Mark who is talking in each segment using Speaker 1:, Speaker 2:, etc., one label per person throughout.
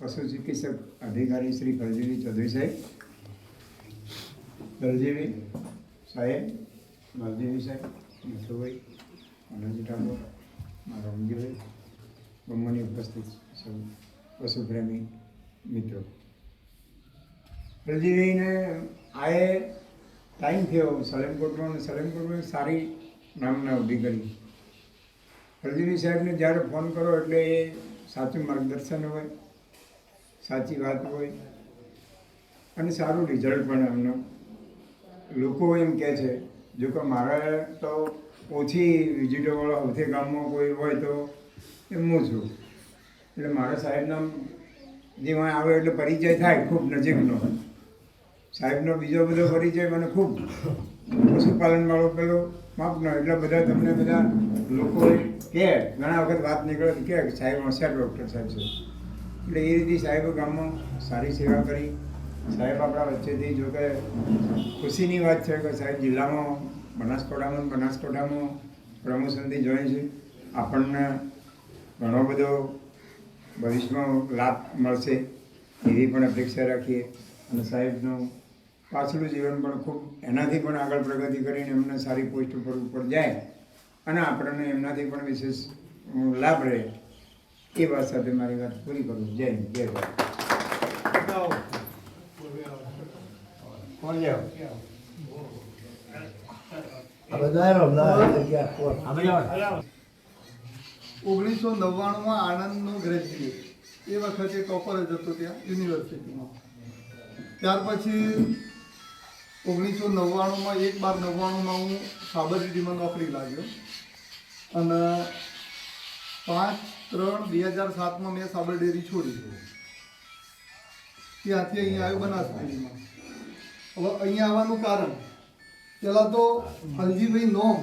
Speaker 1: પશુ ચિકિત્સક અધિકારી શ્રી ફરજીવી ચૌધરી સાહેબ, દલજીવી સાહેબ માલજીવી સાહેબ મથુભાઈ અનંત ઠાકોર, મારા રમજીભાઈ ગમવાની ઉપસ્થિત સૌ પશુપ્રેમી મિત્રો. ફરજીવીને આએ ટાઈમ થયો, સલેમકોટમાં અને સલેમકોટમાં સારી નામના ઊભી કરી. ફરજીવી સાહેબને જ્યારે ફોન કરો એટલે એ સાચું માર્ગદર્શન હોય સાચી વાત હોય. અને સારું રિઝલ્ટ પણ એમનો. લોકો એમ કહે છે, જો કે મારે તો ઓછી વિઝિટોવાળો સૌથી ગામમાં કોઈ હોય તો એમ હું છું. એટલે મારા સાહેબના જે વાંય આવે એટલે પરિચય થાય ખૂબ નજીકનો. સાહેબનો બીજો બધો પરિચય મને ખૂબ પશુપાલનવાળો પેલો માપનો એટલે બધા તમને બધા લોકો કહે ઘણા વખત વાત નીકળે કે સાહેબ, હોશિયાર ડૉક્ટર સાહેબ છે. એટલે એ રીતે સાહેબે ગામમાં સારી સેવા કરી. સાહેબ આપણા વચ્ચેથી જો કે ખુશીની વાત છે કે સાહેબ જિલ્લામાં બનાસકાંઠામાં બનાસકાંઠામાં પ્રમોશનથી જોઈન છે. આપણને ઘણો બધો ભવિષ્યમાં લાભ મળશે એવી પણ અપેક્ષા રાખીએ. અને સાહેબનું પાછલું જીવન પણ ખૂબ એનાથી પણ આગળ પ્રગતિ કરીને એમને સારી પોસ્ટ ઉપર ઉપર જાય. અને આપણને એમનાથી પણ વિશેષ લાભ રહે. એ વાત સાથે મારી વાત પૂરી કરું. જય હિન્દ જય ભારત.
Speaker 2: ઓગણીસો નવ્વાણુંમાં આણંદનો ગ્રેજ્યુએટ એ વખતે ટોપર જ હતો ત્યાં યુનિવર્સિટીમાં. ત્યાર પછી ઓગણીસો નવ્વાણુંમાં એક બાર નવ્વાણુંમાં હું સાબરમતીમાં નોકરી લાગ્યો. અને પાંચ ત્રણ બે હજાર સાતમાં મેં સાબર ડેરી છોડી ત્યાંથી અહીંયા આવ્યો બનાસકાંઠીમાં. હવે અહીંયા આવવાનું કારણ, પહેલાં તો ફલજીભાઈ નોમ,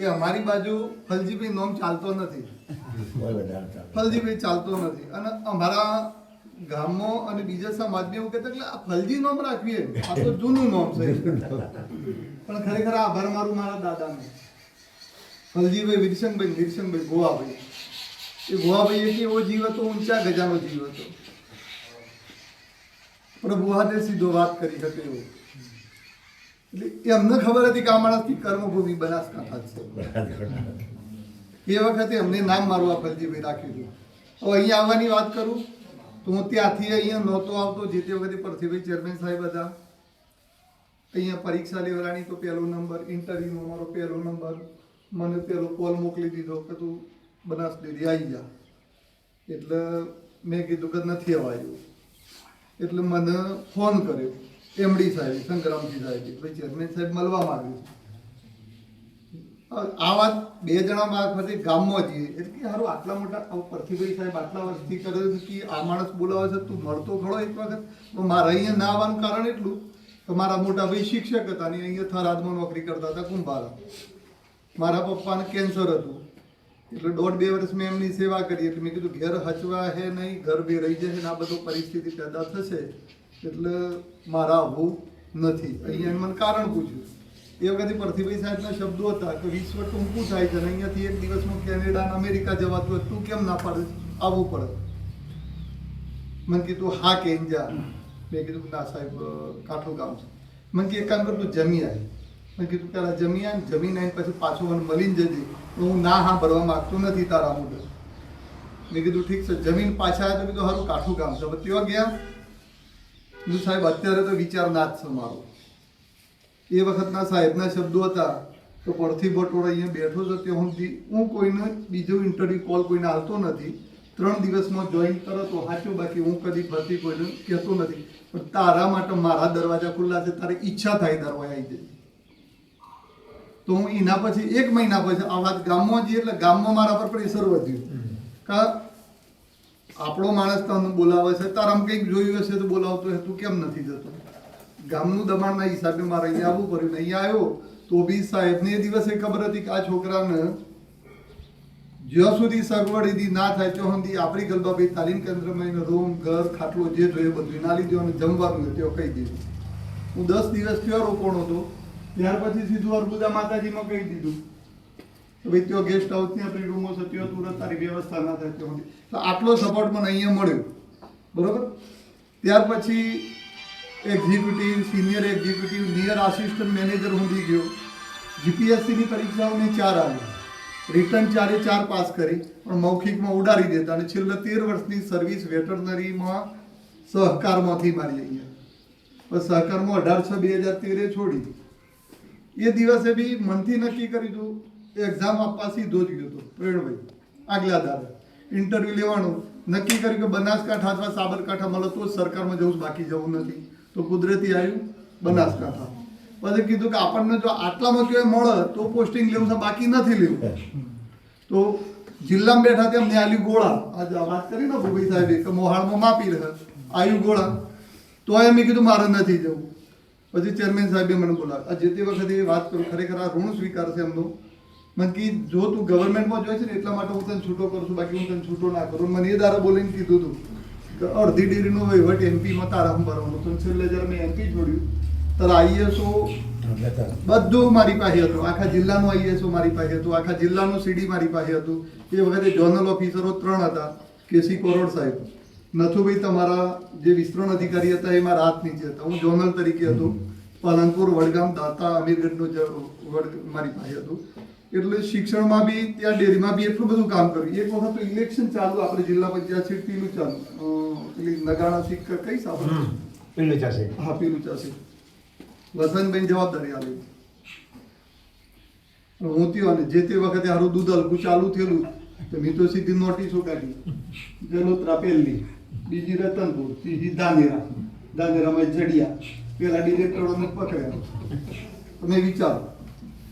Speaker 2: એ અમારી બાજુ ફલજીભાઈ નોમ ચાલતો નથી. ફલજીભાઈ ચાલતો નથી. અને અમારા ગામમાં અને બીજા સમાજમાં એવું કહેતા એટલે આ ફલજી નોમ રાખીએ આ તો જૂનું નોમ છે. પણ ખરેખર આભાર મારું મારા દાદાને. ફલજીભાઈ વિરસંગભાઈ વિરસંગભાઈ ગોવાભાઈ. એ ગોવાભાઈ એક એવો જીવ હતો, ઊંચા ગજાનો જીવ હતો. પ્રભુ હાથે સીધો વાત કરી શકે એવો. એટલે એમને ખબર હતી કે આ માણસની કર્મભૂમિ બનાસકાંઠા છે. એ વખતે અમને નામ મારું આ ફલજીભાઈ રાખ્યું હતું. હવે અહીંયા આવવાની વાત કરું, તો હું ત્યાંથી અહીંયા નહોતો આવતો, જે તે વખતે પરથીભાઈ ચેરમેન સાહેબ હતા. અહીંયા પરીક્ષા લેવડાની તો પહેલો નંબર ઇન્ટરવ્યૂમાં અમારો પહેલો નંબર. મને પહેલો કોલ મોકલી દીધો કે તું બનાસ ડેરી આવી જા. એટલે મેં કીધું કે નથી અવાયું. એટલે મને ફોન કર્યો. એમડી સાહેબ સંગ્રામજી સાહેબ. ભાઈ ચેરમેન સાહેબ મળવા માંગ્યું આ વાત બે જણા મારફતે ગામમાં જઈએ એટલે કે સારું આટલા મોટા પરથીભાઈ સાહેબ આટલા વર્ષથી કરે છે કે આ માણસ બોલાવે છે, તું મળતો ખરો એક વખત. મારે અહીંયા ના આવવાનું કારણ એટલું કે મારા મોટા ભાઈ શિક્ષક હતા અને અહીંયા થરાદમાં નોકરી કરતા હતા કુંભારા. મારા પપ્પાને કેન્સર હતું. એટલે દોઢ બે વર્ષ મેં એમની સેવા કરી. એટલે મેં કીધું ઘેર હચવા હે નહીં, ઘર બી રહી જશે ને આ બધું પરિસ્થિતિ પેદા થશે, એટલે મારા આવવું નથી. અહીંયા મને કારણ પૂછ્યું. એ વખતે પરથીભાઈ સાહેબના શબ્દો હતા કે વિશ્વ ટૂંકું થાય છે અને અહીંયાથી એક દિવસમાં કેનેડા અને અમેરિકા જવાતું હોય તું કેમ ના પાડે? આવવું પડે. મને કીધું, હા કે જા. મેં કીધું, ના, સાહેબ કાઠું ગામ છે. મને કે એક કામ કરતું જમી આવી મેં કીધું, પેલા જમી આવીને જમીન આવીને પછી પાછું મને મળીને જજે. હું ના હા ભરવા માગતો નથી તારા મોઢે મેં કીધું, ઠીક છે, જમીન પાછા તો કીધું સારું કાઠું કામ છે. હવે ત્યાં ગયા. હું સાહેબ, અત્યારે તો વિચાર ના જ છે મારો. એ વખતના સાહેબના શબ્દો હતા તો પડથી બટોળા અહીંયા બેઠો છે તે હું હું કોઈને બીજો ઇન્ટરવ્યુ કોલ કોઈને આવતો નથી. ત્રણ દિવસમાં જોઈન કરો તો સાચું બાકી હું કદી ફરતી કોઈને કહેતો નથી. પણ તારા માટે મારા દરવાજા ખુલ્લા છે, તારે ઈચ્છા થાય દરવાજા આવી જઈ તો હું એના પછી એક મહિના પછી આ વાત ગામમાં જઈએ એટલે ગામમાં મારા પર પ્રેશર વધ્યું કા આપણો માણસ તને બોલાવે છે તારામાં કંઈક જોયું હશે તો બોલાવતો હે તું કેમ નથી જતો? ગામનું દબાણના હિસાબે મારે અહીંયા આવવું પડ્યું ને અહીંયા આવ્યો તો બી સાહેબને એ દિવસે ખબર હતી કે આ છોકરાને જ્યાં સુધી સગવડ એથી ના થાય ત્યાં સુધી આપણી ગલબાભાઈ તાલીમ કેન્દ્રમાં એને રૂમ ઘર ખાટલો જે જોઈએ બધું ના લીધું અને જમવાનું હતું કહી દીધું. હું દસ દિવસ થયો રોકોણો હતો. ત્યાર પછી સીધું અર્બુદા માતાજીમાં કહી દીધું. ભાઈ, ત્યાં ગેસ્ટ હાઉસની આપણી રૂમો છે ત્યો તુરત તારી વ્યવસ્થા ના થાય ત્યાં તો આટલો સપોર્ટ મને અહીંયા મળ્યો. બરોબર? ત્યાર પછી executive senior executive near assistant manager સુધી ગયો. જીપીએસસીની પરીક્ષાઓની ચાર આવી રિટર્ન ચારે ચાર પાસ કરી, પણ મૌખિકમાં ઉડાડી દેતા અને છેલ્લા તેર વર્ષની સર્વિસ વેટરનરીમાં સહકારમાંથી મારી અહીંયા. પણ સહકારમાં અઢાર છ બે હજાર તેરે છોડી. એ દિવસે બી મનથી નક્કી કરી દઉં એક્ઝામ આપવા સીધો જ ગયો હતો પ્રવીણભાઈ આગલા દાડે. ઇન્ટરવ્યૂ લેવાનું નક્કી કર્યું કે બનાસકાંઠા અથવા સાબરકાંઠા મળે તો જ સરકારમાં જવું બાકી જવું નથી. તો કુદરતી આવ્યું બનાસકાંઠા. પછી કીધું કે આપણને જો આટલામાં ક્યાંય મળે તો પોસ્ટિંગ લેવું છે બાકી નથી લેવું. તો જિલ્લામાં બેઠા તેમ ન્યાલી ગોળા. આજે વાત કરી ને ભૂભાઈ સાહેબે કે મોહાળમાં માપી રહ્યા આયુ ગોળા. તો એમ કીધું મારે નથી જવું. પછી ચેરમેન સાહેબે મને બોલાવ્યો. આ જે તે વખતે એ વાત કરું, ખરેખર આ ઋણ સ્વીકાર છે એમનો. મને કી, જો તું ગવર્મેન્ટમાં જોઈ છે ને, એટલા માટે હું તને છૂટો કરું છું, બાકી હું તને છૂટો ના કરું. મને એ દારા બોલીને કીધું હતું કે અડધી ડિગ્રીનો વહીવટ એમપીમાં તારા ભરવાનો તો છેલ્લે જ્યારે મેં એમપી છોડ્યું, ત્યારે આઈએસઓ બધું મારી પાસે હતું. આખા જિલ્લાનું આઈએસઓ મારી પાસે હતું. આખા જિલ્લાનું સીડી મારી પાસે હતું. એ વખતે જોનલ ઓફિસરો ત્રણ હતા કેસી કોરોડ સાહેબ. નથુભાઈ તમારા જે વિસ્તરણ અધિકારી હતા એ મારા હાથ નીચે હતા. હું જોનલ તરીકે હતો. પાલનપુર વડગામ દાતા અમીરગઢનું નો વડ મારી પાસે હતું. એટલે શિક્ષણમાં બી ત્યાં ડેરીમાં બી એટલું બધું કામ કર્યું. એક વખત તો ઇલેક્શન ચાલુ આપણે જિલ્લા પંચાયત સીટ પીલું ચાલુ. પેલી નગાણા સીટ કઈ સાબર
Speaker 3: પેલું જશે
Speaker 2: હા પીલું ચાલશે વસંતબેન જવાબદારી આવી હું થયો અને જે તે વખતે હારું દૂધ હલકું ચાલુ થયેલું તો મેં તો સીધી નોટિસો કાઢી. જલોત્રા પહેલી. બીજી રતનપુર, ત્રીજી દાનેરા દાનેરામાં જડિયા. પેલા ડિરેક્ટરોને પકડ્યા. તમે વિચારો.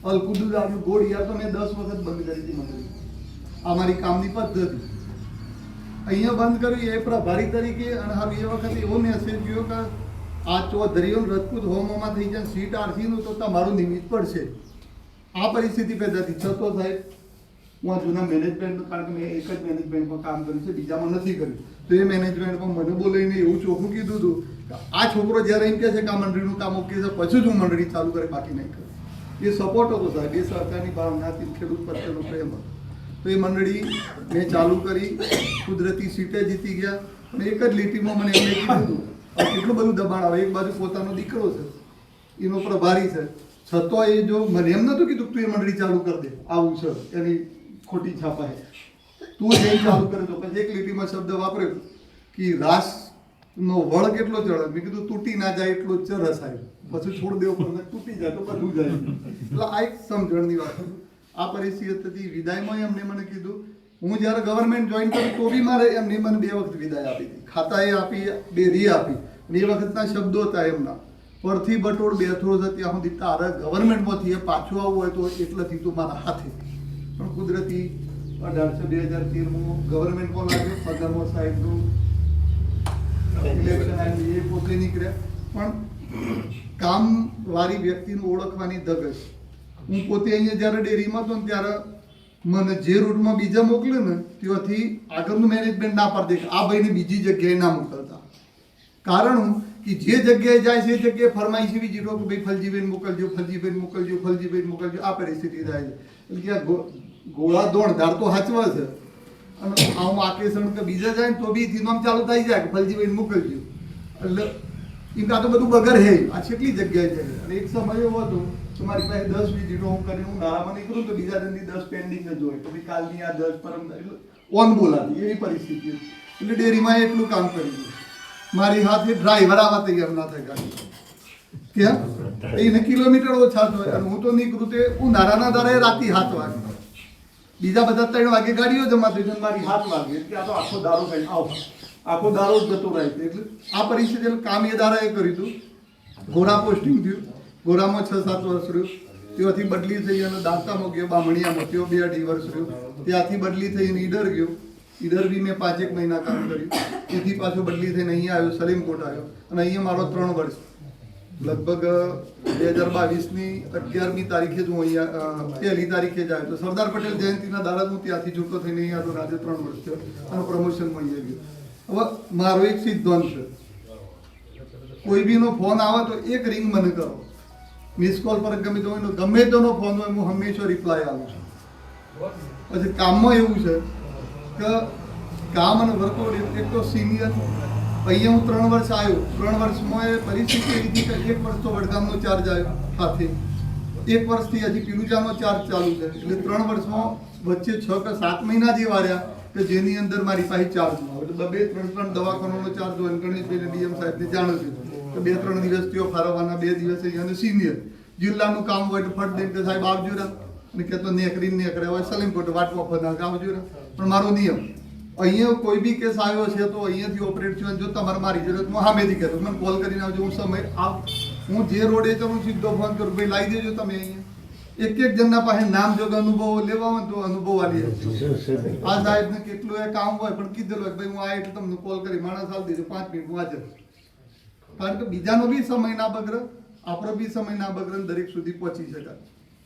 Speaker 2: હલકું દૂધ આવ્યું, ગોળ યાર તો મેં દસ વખત બંધ કરી હતી મંડળી આ મારી કામની પદ્ધતિ. અહીંયા બંધ કર્યું એ પ્રભારી તરીકે અને હવે એ વખતે એવો મેસેજ ગયો કે આ ચૌધરીઓ રજપૂત હોમોમાં થઈ જાય, સીટ આરસીનું તો તમારું નિમિત્ત પડશે. આ પરિસ્થિતિ પેદા થઈ. છતો સાહેબ હું આ જૂના મેનેજમેન્ટ કારણ કે મેં એક જ મેનેજમેન્ટમાં કામ કર્યું છે, બીજામાં નથી કર્યું. તો એ મેનેજમેન્ટમાં મને બોલાવીને એવું ચોખ્ખું કીધું હતું કે આ છોકરો જ્યારે એમ કહે છે કે આ મંડળીનું કામ ઓકે છે, પછી જ હું મંડળી ચાલુ કરે, બાકી નહીં કરું. એ સપોર્ટ હતો સાહેબ, એ સરકારની ભાવનાથી ખેડૂત પ્રત્યેનો પ્રેમ હતો. તો એ મંડળી મેં ચાલુ કરી, કુદરતી સીટે જીતી ગયા અને એક જ લીટીમાં મને એમને કીધું કેટલું બધું દબાણ આવે? એક બાજુ પોતાનો દીકરો છે, એનો પ્રભારી છે. છતાં એ જો મને એમ નહોતું કીધું તું એ મંડળી ચાલુ કરી દે, આવું છે. એની ખોટી છાપા છે તું જઈ ચાલુ કરે તો પછી એક લીટીમાં શબ્દ વાપર્યો કે રાસ નો વળ કેટલો ચડે? મેં કીધું, તૂટી ના જાય એટલો ચરસ આવ્યો. પછી છોડ દેવો પડે તૂટી જાય તો બધું જાય. એટલે આ એક સમજણની વાત આ આ પરિસ્થિતિથી વિદાયમાં એમને મને કીધું. હું જ્યારે ગવર્મેન્ટ જોઈન કરું તો બી મારે એમને મને બે વખત વિદાય આપી હતી. ખાતાએ આપી, બે રી આપી. અને એ વખતના શબ્દો હતા એમના. પરથી બટોળ બેથરો છે ત્યાં સુધી તારે ગવર્મેન્ટમાંથી એ પાછું આવવું હોય તો એટલેથી તું મારા હાથે. પણ કુદરતી અઢારસો બે હજાર તેરમાં ગવર્મેન્ટમાં લાગ્યો પગારમાં સાહેબનું ઇલેક્શન આવી એ પોતે નીકળ્યા. પણ કામ વાળી વ્યક્તિને ઓળખવાની ધગશ હું પોતે અહીંયા જ્યારે ડેરીમાં હતો ને ત્યારે મને જે રૂટમાં બીજા મોકલે ને ત્યાંથી આગળનું મેનેજમેન્ટ ના પાડી દે. આ ભાઈને બીજી જગ્યાએ ના મોકલતા. કારણ હું કે જે જગ્યાએ જાય છે એ જગ્યાએ ફરમાય છે બીજી રોગ ભાઈ ફલજીબેન મોકલજો ફલજીબેન મોકલજો ફલજીબેન મોકલજો આ પરિસ્થિતિ થાય છે એટલે કે ગોળા દોણ ધાર તો હાચવા છે અને આમ આકેસણ કે બીજા જાય ને તો બી ધીમામ ચાલુ થઈ જાય કે ફલજીબેન મોકલજો એટલે એમ કાં તો બધું બગર હે આ કેટલી જગ્યાએ જાય અને એક સમય એવો હતો તો મારી પાસે દસ વિઝિટો હું કરીને હું નાણામાં નીકળું તો બીજા દિનની દસ પેન્ડિંગ જ હોય તો ભાઈ કાલની આ દસ પરમ ઓન બોલાતી એવી પરિસ્થિતિ. એટલે ડેરીમાં એટલું કામ કર્યું મારી હાથે ડ્રાઈવર આવા તૈયાર ના થાય ગાડી. ક્યાં એને કિલોમીટર ઓછા થાય અને હું તો નીકળું હું નારાના દારે રાતી હાથ વાગ્યો બીજા બધા ત્રણ વાગે ગાડીઓ જમા થઈ જાય મારી હાથ વાગે એટલે આ તો આખો દારો કઈ આવો. આખો દારો જ જતો રહે એટલે આ પરિસ્થિતિ એટલે કામ એ દારાએ કર્યું હતું ઘોડા પોસ્ટિંગ થયું. ઘોડામાં છ સાત વર્ષ રહ્યું. ત્યાંથી બદલી થઈ અને દાંતામાં ગયો, બામણિયામાં ત્યો બે અઢી વર્ષ રહ્યો. ત્યાંથી બદલી થઈને ઈડર ગયો. ઈડર બી મેં પાંચેક મહિના કામ કર્યું તેથી પાછો બદલી થઈને અહીંયા આવ્યો સલીમકોટ આવ્યો અને અહીંયા મારો ત્રણ વર્ષ લગભગ બે હજાર બાવીસની અગિયારમી તારીખે જ હું અહીંયા પહેલી તારીખે જ આવ્યો તો સરદાર પટેલ જયંતિના દાડા હું ત્યાંથી છૂટો થઈને અહીંયા તો આજે ત્રણ વર્ષ થયો અને પ્રમોશન મળી ગયું હવે મારો એક સિદ્ધાંત છે કોઈ બીનો ફોન આવે તો એક રિંગ મને કરો મિસ કોલ પર ગમે તો ગમે તેનો ફોન હોય હું હંમેશા રિપ્લાય આપું છું પછી કામમાં એવું છે કે કામ અને વર્કઆઉટ એક તો સિનિયર અહીંયા હું ત્રણ વર્ષ આવ્યો. ત્રણ વર્ષમાં એ પરિસ્થિતિ એવી હતી કે એક વર્ષ તો વડગામનો ચાર્જ આવ્યો સાથે. એક વર્ષથી હજી પીલુજાનો ચાર્જ ચાલુ છે. એટલે ત્રણ વર્ષમાં વચ્ચે છ કે સાત મહિના જેવા રહ્યા કે જેની અંદર મારી પાસે ચાર્જ ન એટલે બે, ત્રણ ત્રણ દવાખાનાનો ચાર્જ હોય. ગણેશભાઈ ડીએમ સાહેબને જાણે છે. કે બે, ત્રણ દિવસ તેઓ ફાળવવાના બે દિવસ અહીંયાનું સિનિયર જિલ્લાનું કામ હોય તો ફટ દઈને સાહેબ આવજો રહ્યા અને કે તો નેકરી નેકરે હોય સલીમકોટ વાટવા ફના આવજો રા. પણ મારો નિયમ અહીંયા કોઈ બી કેસ આવ્યો છે તો અહીંયાથી ઓપરેટ થયો જો તમારે મારી જરૂરત હું સામેથી કહેતો મને કોલ કરીને આવજો હું સમય આવ હું જે રોડે તો હું સીધો ફોન કરું ભાઈ લાવી દેજો તમે અહીંયા. એક એક જણના પાસે નામ જોગ અનુભવ લેવા હોય તો અનુભવ આલી આ આ સાહેબને કેટલું એ કામ હોય પણ કીધેલું હોય ભાઈ હું આ એટલે તમને કોલ કરી માણસ આવી દેજો પાંચ મિનિટ હું હાજર. કારણ કે બીજાનો બી સમય ના બગડે આપણો બી સમય ના બગડે દરેક સુધી પહોંચી શકાય.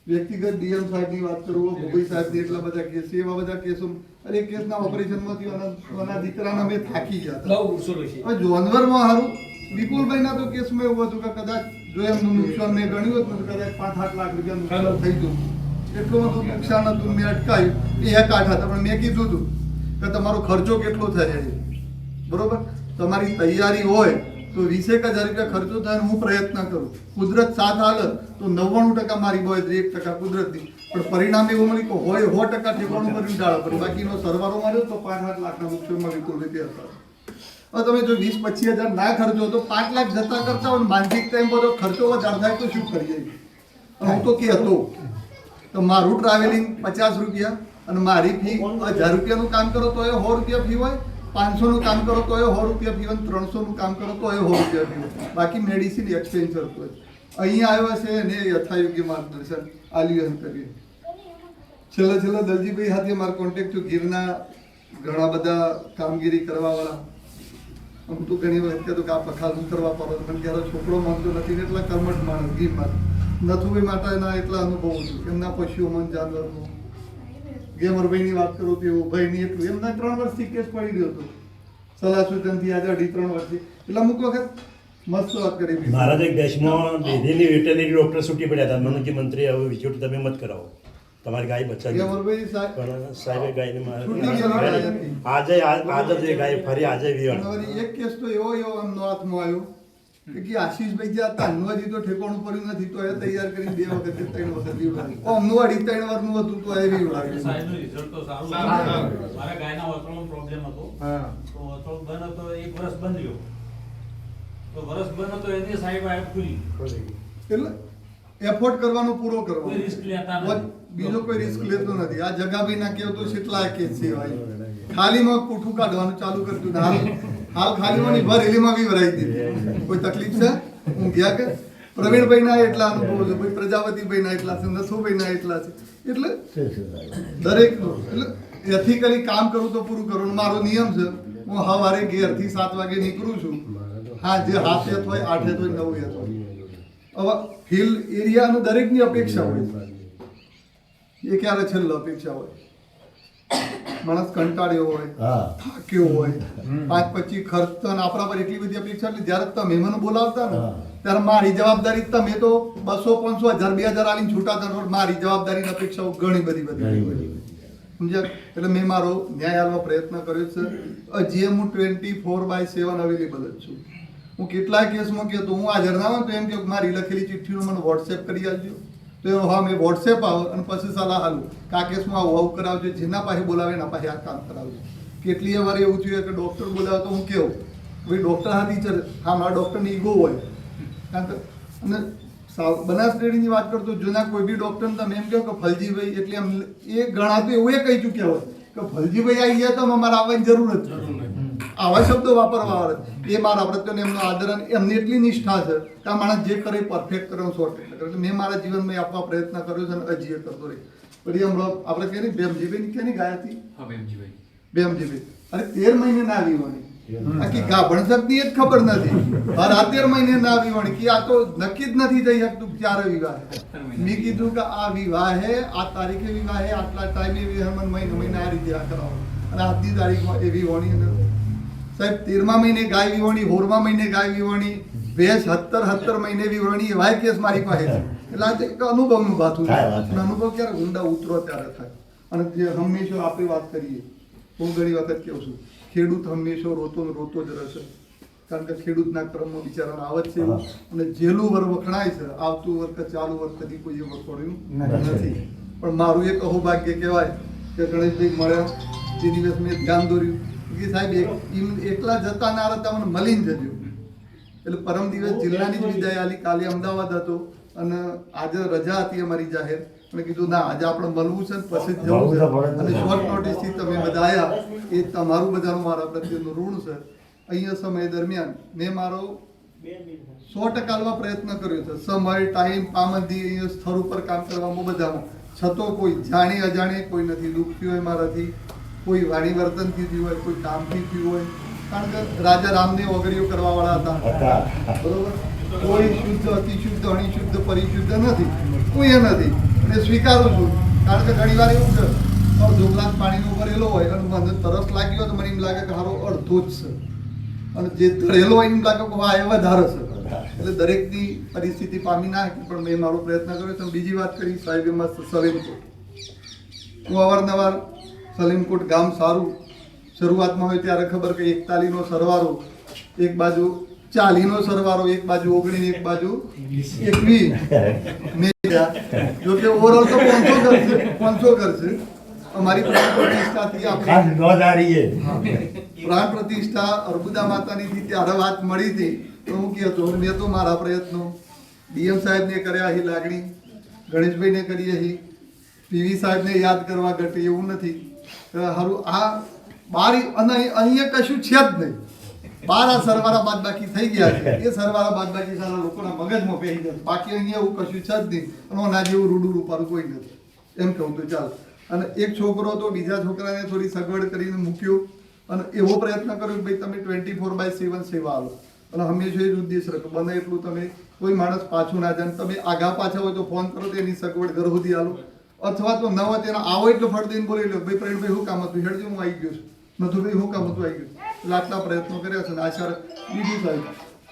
Speaker 2: વ્યક્તિગત ડીએમ સાહેબની વાત કરું ભોગઈ સાહેબની એટલા બધા કેસ એવા બધા કેસો. અરે એ કેસના ઓપરેશનમાંથી માંથી આના દીકરાના મેં થાકી ગયા હતા. જોનવરમાં હારું. વિપુલભાઈના તો કેસમાં એવું હતું કે કદાચ જો એમનું નુકસાન મેં ગણ્યું હતું કદાચ પાંચ આઠ લાખ રૂપિયા નુકસાન થઈ ગયું. એટલું બધું નુકસાન હતું મેં અટકાયું. એ એક આઠ હતા પણ મેં કીધું હતું કે તમારો ખર્ચો કેટલો થાય છે? બરોબર? તમારી તૈયારી હોય તો વીસેક હજાર રૂપિયા ખર્ચો થાય હું પ્રયત્ન કરું. કુદરત સાથ હાલ તો નવ્વાણું ટકા મારી હોય એક ટકા કુદરતની પણ પરિણામ એવું મળ્યું કે હોય સો ટકા ઠેકાણું કરીને ડાળો પણ બાકીનો સરવારો માર્યો તો પાંચ આઠ લાખના નુકસાનમાં વિપુલ રીતે હતા તમે જો વીસ પચીસ હજાર ના ખર્ચો તો પાંચ લાખ જતા કરતા હોય માનસિક ટાઈમ બધો ખર્ચો વધારે થાય તો શું કરીએ? હું તો કે હતો તો મારું ટ્રાવેલિંગ પચાસ રૂપિયા અને મારી ફી હજાર રૂપિયાનું કામ કરો તો એ સો રૂપિયા ફી હોય. પાંચસોનું કામ કરો તો એ સો રૂપિયા ફી હોય ત્રણસોનું કામ કરો તો એ સો રૂપિયા ફી બાકી મેડિસિન એક્સપેન્સર હોય. અહીંયા આવ્યા છે અને યથાયોગ્ય માર્ગદર્શન આલિયન કરીએ. છેલ્લા છેલ્લા દલજીભાઈ સાથે મારો કોન્ટેક્ટ થયો. ગીરના ઘણા બધા કામગીરી કરવાવાળા. હું તો ઘણી વખત તો કે આ પખાલ કરવા પડો મને ત્યારે છોકરો માનતો નથી ને એટલા કર્મઠ માણસ. ગીરમાં. નથુભાઈ માતાના એટલા અનુભવ છું. એમના પશુઓ મન જાનવરનો. ગેમરભાઈની વાત કરું તો એવું ભાઈની એટલું. એમને ત્રણ વર્ષથી કેસ પડી રહ્યો હતો. સલાહ સૂચનથી આજે અઢી ત્રણ વર્ષથી. એટલે અમુક વખત મસ્ત વાત કરી
Speaker 4: મારા એક દેશમાં દિલ્હીની વેટરનરી ડોક્ટર છૂટી પડ્યા હતા. મને કે મંત્રી હવે વિચોટ તમે મત કરાવો. તમારી ગાય બચાવી
Speaker 2: ગેમરભાઈ સાહેબ
Speaker 4: ગાયને. આજે આજ- આજ ગાય ફરી આજે વિવાણ
Speaker 2: એક કેસ તો એવો એવો એમનો હાથમાં આવ્યો. કે કે આશીષભાઈ જ્યાં હતા હજી તો ઠેકાણું પડ્યું નથી તો એ તૈયાર કરી બે વખત ત્રણ વખત અમનું અઢી ત્રણ વારનું હતું તો એ વિવડાવ્યું
Speaker 3: સાહેબનું રિઝલ્ટ તો સારું. મારા ગાયના વસણો પ્રોબ્લેમ હતો.
Speaker 2: હા.
Speaker 3: તો વસણ બંધ હતો એક વર્ષ બંધ રહ્યો. તો વર્ષ બંધ હતો એની સાહેબ આ ખુલી.
Speaker 2: એટલે એફોર્ડ કરવાનો પૂરો કરવો
Speaker 3: કોઈ risk લેતા નથી.
Speaker 2: બીજો કોઈ રિસ્ક લેતો નથી. આ જગા બી ના કેવું તો કેટલા કેસ છે ભાઈ. ખાલીમાં પૂઠું કાઢવાનું ચાલુ કરતું ને. હાલ ખાલી ખાલીમાં ભર એલીમાં બી ભરાઈ દીધી કોઈ તકલીફ છે? હું ગયા કે? પ્રવીણભાઈ ના એટલા અનુભવ છે કોઈ પ્રજાપતિભાઈ ના એટલા છે નથુભાઈ ના એટલા છે. એટલે દરેક એટલે એથિકલી કામ કરું તો પૂરું કરું મારો નિયમ છે. હું સવારે ઘેરથી સાત વાગે નીકળું છું. હા જે હાથ હોય આઠ હોય નવ હોય. હવે હિલ એરિયાનું દરેકની અપેક્ષા હોય. એ ક્યારે છેલ્લો અપેક્ષા હોય? માણસ કંટાળ્યો હોય થાક્યો હોય. પાંચ પચીસ ખર્ચ તો અને આપણા પર એટલી બધી અપેક્ષા એટલે જ્યારે તમે મને બોલાવતા ને ત્યારે મારી જવાબદારી તમે તો બસો પાંચસો હજાર બે હજાર આલીને છૂટા પણ મારી જવાબદારીની અપેક્ષાઓ ઘણી બધી બધી
Speaker 5: બધી
Speaker 2: સમજ્યા? એટલે મેં મારો ન્યાય આપવા પ્રયત્ન કર્યો છે. હજી હું twenty four by seven available જ છું. હું કેટલાય કેસમાં કહેતો તો હું હાજર ના હોય તો એમ કે મારી લખેલી ચિઠ્ઠીનો મને વોટ્સએપ કરી આપજો. તો એ હા, મેં વોટ્સએપ આવો અને પછી સલાહ હાલું કે આ કેસમાં આવું આવું કરાવજો, જેના પાસે બોલાવે એના પાસે આ કામ કરાવજો. કેટલીય વાર એવું થયું કે ડૉક્ટર બોલાવે તો હું કેવું? ભાઈ ડૉક્ટર હા ટીચર હા, મારા ડૉક્ટરની ઈગો હોય. કારણ કે, અને બનાસ ડેરીની વાત કરતો જૂના કોઈ બી ડૉક્ટરને તમે એમ કહો કે ફલજીભાઈ એટલે એમ એ ઘણા તો એવું એ કહી ચૂક્યા હોય કે ફલજીભાઈ આવી ગયા તો અમારે આવવાની જરૂર જ નથી. આવા શબ્દો વાપરવા આવે એ મારા પ્રત્યેનો એમનો આદર અને એમની એટલી નિષ્ઠા છે કે આ માણસ જે કરે પરફેક્ટ કરે હું સો એટલે મેં મારા જીવનમાં આપવા પ્રયત્ન કર્યો છે અને હજી એ કરતો રહી પછી હમણાં આપણે કહીએ ને બેમજીભાઈ કેની ગાય હતી
Speaker 3: બેમજીભાઈ
Speaker 2: બેમજીભાઈ તેર મહિને ના આવી વળી આખી ગાભણ શક્તિ જ ખબર નથી. આ તેર મહિને ના આવી વળી કે આ તો નક્કી જ નથી થઈ શકતું ક્યારે વિવાહ. મેં કીધું કે આ વિવાહ હે આ તારીખે વિવાહ હે આટલા ટાઈમે વિવાહ મહિને મહિને આ રીતે આ કરાવો. અને આજની તારીખમાં એવી વણી સાહેબ તેરમા મહિને ગાય વિવણી હોરમા મહિને ગાય વિવણી ભેંસ સત્તર સત્તર મહિને વિવણી એવાય કેસ મારી પાસે છે. એટલે આ એક અનુભવનું છે
Speaker 5: વાત.
Speaker 2: અને અનુભવ ક્યારે? ઊંડા ઉતરો ત્યારે થાય. અને જે હંમેશા આપણે વાત કરીએ. હું ઘણી વખત કહું છું ખેડૂત હંમેશા રોતો રોતો જ રહેશે. કારણ કે ખેડૂતના ક્રમમાં બિચારાને આવત છે અને જેલું વર વખણાય છે આવતું વર કે ચાલુ વર કદી કોઈ વખોડ્યું નથી. પણ મારું એક અહોભાગ્ય કહેવાય કે ગણેશભાઈ મળ્યા. તે દિવસ મેં ધ્યાન દોર્યું. કે સાહેબ એકલા જતા ના હતા મને મળીને જજો એટલે પરમ દિવસ જિલ્લાની જ વિદાય આલી. કાલે અમદાવાદ હતો અને આજે રજા હતી અમારી જાહેર. મેં કીધું ના આજે આપણે મળવું છે પછી જવું છે. અને શોર્ટ નોટિસથી તમે બધા આવ્યા એ તમારું બધાનું મારા પ્રત્યેનું ઋણ છે. અહીંયા સમય દરમિયાન મેં મારો સો ટકા લેવા પ્રયત્ન કર્યો છે. સમય ટાઈમ પાબંદી અહીંયા સ્થળ ઉપર કામ કરવામાં બધામાં. છતો કોઈ જાણી અજાણે કોઈ નથી. દુઃખ એ હોય મારાથી કોઈ વાણી વર્તનથી થયું હોય કોઈ કામથી થયું હોય કારણ કે રાજા રામને ઓગળીઓ કરવા વાળા હતા. બરોબર? કોઈ શુદ્ધ અતિશુદ્ધ અણિશુદ્ધ પરિશુદ્ધ નથી. કોઈ એ નથી. અને સ્વીકારું છું. કારણ કે ઘણી વાર એવું છે અડધો ગ્લાસ પાણીનો ભરેલો હોય અને મને તરસ લાગ્યો તો મને એમ લાગે કે હારો અડધો જ છે. અને જે ધરેલો હોય એમ લાગે કે વાહ એ વધારે છે. એટલે દરેકની પરિસ્થિતિ પામી ના પણ મેં મારો પ્રયત્ન કર્યો તો બીજી વાત કરી સાહેબ એમાં સલીમકોટ હું અવારનવાર સલીમકોટ ગામ સારું શરૂઆતમાં હોય ત્યારે ખબર કે એકતાલીનો સરવારો એક બાજુ ચાલીનો સરવારો એક બાજુ ઓગણીસ એક બાજુ એકવીસ. જો કે ઓવરઓલ તો પાંચસો કરશે પાંચસો કરશે. અમારી પ્રાણ પ્રતિષ્ઠાથી પ્રાણ પ્રતિષ્ઠા અર્બુદા માતાની થી ત્યારે વાત મળી હતી. તો હું કહેતો મેં તો મારા પ્રયત્નો ડીએમ સાહેબને કર્યા અહીં લાગણી ગણેશભાઈને કરી અહીં પીવી સાહેબને યાદ કરવા ઘટે એવું નથી. હારું, આ બાર અને અહીંયા કશું છે જ નહીં. બાર આ સરવાળા બાદ બાકી થઈ ગયા છે. એ સરવાળા બાદ બાકી સારા લોકોના મગજમાં પહેરી જશે બાકી અહીંયા એવું કશું છે જ નહીં. અને ઓના જેવું રૂડું રૂપારું કોઈ નથી. એમ કહું તો ચાલ. અને એક છોકરો તો બીજા છોકરાને થોડી સગવડ કરીને મૂક્યો. અને એવો પ્રયત્ન કર્યો કે, ભાઈ, તમે ટ્વેન્ટી ફોર બાય સેવન સેવા આવો અને હંમેશા એ જ ઉદ્દેશ રાખો બને એટલું તમે, કોઈ માણસ પાછું ના જાય. તમે આગા પાછા હોય તો ફોન કરો તો એની સગવડ ઘર સુધી આલો. અથવા તો નવા તેના આવો એટલો ફળ દઈને બોલી લો ભાઈ પ્રવીણભાઈ શું કામ હતું? હેડજો હું આવી ગયો છું. નથુભાઈ શું કામ હતું? આવી ગયું એટલે આટલા પ્રયત્નો કર્યા છે આચાર બીજું સાહેબ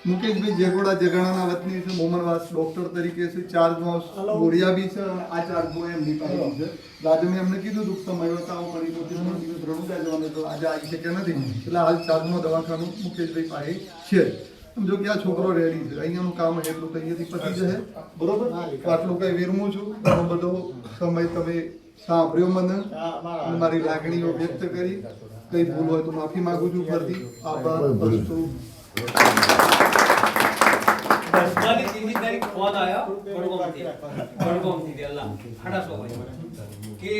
Speaker 2: મુકેશભાઈ જેગોડા જગાણાના વતની છે મોમનવાસ ડોક્ટર તરીકે છે ચાર્જમાં બોરિયા બી છે આ ચાર્જમાં એમની પાસે છે. આજે મેં એમને કીધું દુઃખ સમય હતા હું કરી દઉં દિવસ રણુજા જવાનું તો આજે આવી શક્યા નથી. એટલે હાલ ચાર્જમાં દવાખાનું મુકેશભાઈ પાસે છે. સમજો કે આ છોકરો રેડી છે. અહીંયાનું કામ એટલું અહીંયાથી પતી જશે. બરોબર? આટલું કઈ વિરમું છું. ઘણો બધો સમય તમે સાંભળ્યો મને મારી લાગણીઓ વ્યક્ત કરી. કઈ ભૂલ હોય તો માફી માંગુ છું ફરતી આભાર
Speaker 5: વસ્તુ તારીખ ફોન આવ્યો. કે